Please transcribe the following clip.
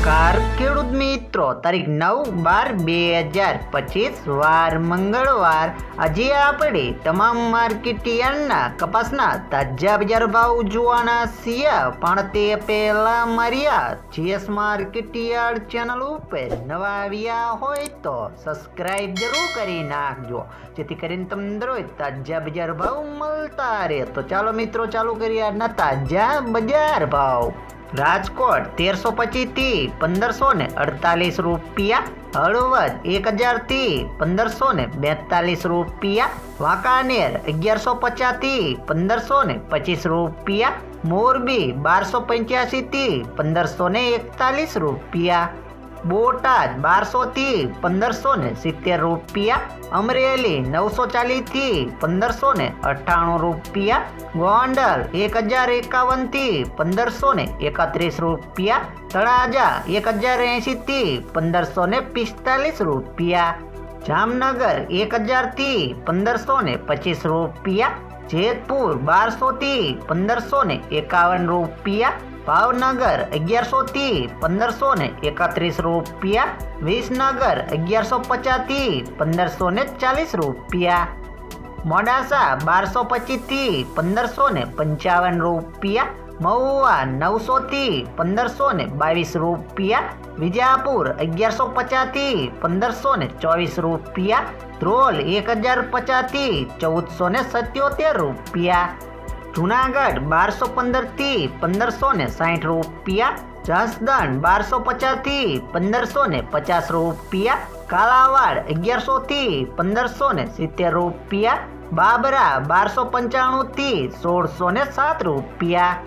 નમસ્કાર, ખેડૂત મિત્રો. તારીખ નવ બાર બે હજાર પચીસ, વાર મંગળવાર. આજે આપણે તમામ માર્કેટ કપાસના તાજા બજાર ભાવ જોવાના છીએ. પણ તે પહેલા માર્યા, જીએસ માર્કેટ ચેનલ ઉપર નવા આવ્યા હોય તો સબસ્ક્રાઇબ જરૂર કરી નાખજો. જેથી કરીને તમને દરરોજ તાજા બજાર ભાવ મળતા રહે. તો ચાલો મિત્રો, ચાલુ કરીએ આજના તાજા બજાર ભાવ. રાજકોટ તેરસો પચીસથી પંદરસો ને અડતાલીસ રૂપિયા, હળવદ એક હજારથી પંદરસો ને બેતાલીસ રૂપિયા, વાંકાનેર અગિયારસો પચાસથી પંદરસો ને પચીસ રૂપિયા, મોરબી બારસો પંચ્યાસી થી પંદરસો ને એકતાલીસ રૂપિયા. બોટાદ બારસો થી પંદરસો ને સિત્તેર રૂપિયા, અમરેલી નવસો ચાલીસથી પંદરસો ને અઠ્ઠાણું રૂપિયા, ગોંડલ એક હજાર એકાવનથી પંદરસો ને એકત્રીસ રૂપિયા, તળાજા એક હજાર એંશી થી પંદરસો ને પિસ્તાલીસ રૂપિયા, જામનગર એક હજારથી પંદરસો ને પચીસ રૂપિયા, જેતપુર બારસો થી પંદરસો ને એકાવન રૂપિયા ભાવનગર અગિયારસો થી પંદરસો ને એકત્રીસ રૂપિયા, વિસનગર અગિયારસો પચાસથી પંદરસો ને ચાલીસ રૂપિયા, મોડાસા બારસો પચીસથી પંદરસો ને પંચાવન રૂપિયા, મહુવા નવસો થી પંદરસો ને બાવીસ રૂપિયા, વિજાપુર અગિયારસો પચાસથી પંદરસો ને ચોવીસ રૂપિયા, ધ્રોલ એક હજાર પચાસથી ચૌદસો ને સત્યોતેર રૂપિયા જુનાગઢ બારસો પંદરથી પંદરસો ને સાઠ રૂપિયા, જસદણ બારસો પચાસથી પંદરસો ને પચાસ રૂપિયા, કાલાવાડ અગિયારસો થી પંદરસો ને સિત્તેર રૂપિયા, બાબરા બારસો પંચાણું થી સોળસો ને સાત રૂપિયા.